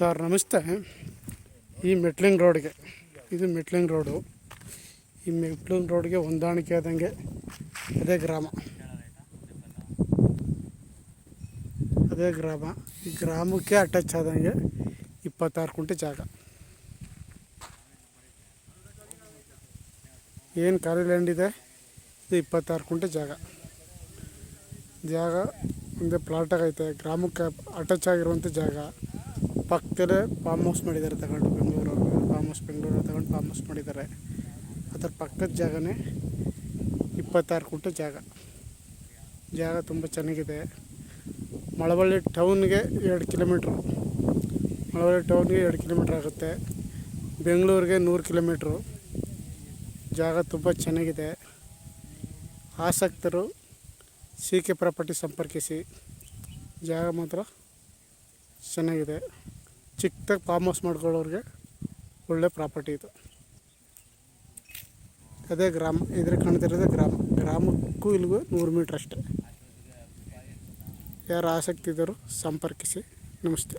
Sir, ನಮಸ್ತೆ. ಈ metalling ರೋಡ್ಗೆ, ಇದು ಮೆಟ್ಲಿಂಗ್ ರೋಡು. ಈ ಮೆಟ್ಲಿಂಗ್ ರೋಡ್ಗೆ ಹೊಂದಾಣಿಕೆ ಆದಂಗೆ ಅದೇ ಗ್ರಾಮ. ಅದೇ ಗ್ರಾಮ. ಈ ಗ್ರಾಮಕ್ಕೆ ಅಟ್ಯಾಚ್ ಆದಂಗೆ ಇಪ್ಪತ್ತಾರು ಕುಂಟೆ ಜಾಗ. ಏನು ಖಾಲಿ ಲ್ಯಾಂಡ್ ಇದೆ? ಇದು ಇಪ್ಪತ್ತಾರು ಕುಂಟೆ ಜಾಗ. ಜಾಗ ಮುಂದೆ ಪ್ಲಾಟಾಗೈತೆ ಗ್ರಾಮಕ್ಕೆ ಅಟ್ಯಾಚ್ ಆಗಿರುವಂಥ ಜಾಗ. ಪಕ್ಕದಲ್ಲೇ ಫಾರ್ಮ್ ಹೌಸ್ ಮಾಡಿದ್ದಾರೆ ತಗೊಂಡು ಬೆಂಗಳೂರು ಫಾರ್ಮ್ ಹೌಸ್ ಬೆಂಗಳೂರು ತಗೊಂಡು ಫಾರ್ಮ್ ಹೌಸ್ ಮಾಡಿದ್ದಾರೆ. ಅದರ ಪಕ್ಕದ ಜಾಗನೇ ಇಪ್ಪತ್ತಾರು ಕುಂಟೆ ಜಾಗ. ಜಾಗ ತುಂಬ ಚೆನ್ನಾಗಿದೆ. ಮಳವಳ್ಳಿ ಟೌನ್ಗೆ ಎರಡು ಕಿಲೋಮೀಟ್ರು. ಮಳವಳ್ಳಿ ಟೌನ್ಗೆ ಎರಡು ಕಿಲೋಮೀಟ್ರ್ ಆಗುತ್ತೆ. ಬೆಂಗಳೂರಿಗೆ ನೂರು ಕಿಲೋಮೀಟ್ರು. ಜಾಗ ತುಂಬ ಚೆನ್ನಾಗಿದೆ. ಆಸಕ್ತರು ಸಿ ಕೆ ಪ್ರಾಪರ್ಟಿ ಸಂಪರ್ಕಿಸಿ. ಜಾಗ ಮಾತ್ರ ಚೆನ್ನಾಗಿದೆ. ಚಿಕ್ಕದಾಗಿ ಫಾರ್ಮ್ ಹೌಸ್ ಮಾಡ್ಕೊಳ್ಳೋರಿಗೆ ಒಳ್ಳೆ ಪ್ರಾಪರ್ಟಿ ಇದು. ಅದೇ ಗ್ರಾಮ, ಇದ್ರೆ ಕಾಣ್ತಿರೋದೇ ಗ್ರಾಮ. ಗ್ರಾಮಕ್ಕೂ ಇಲ್ಲಿಗೂ ನೂರು ಮೀಟ್ರ್ ಅಷ್ಟೇ. ಯಾರು ಆಸಕ್ತಿ ಇದ್ದರೂ ಸಂಪರ್ಕಿಸಿ. ನಮಸ್ತೆ.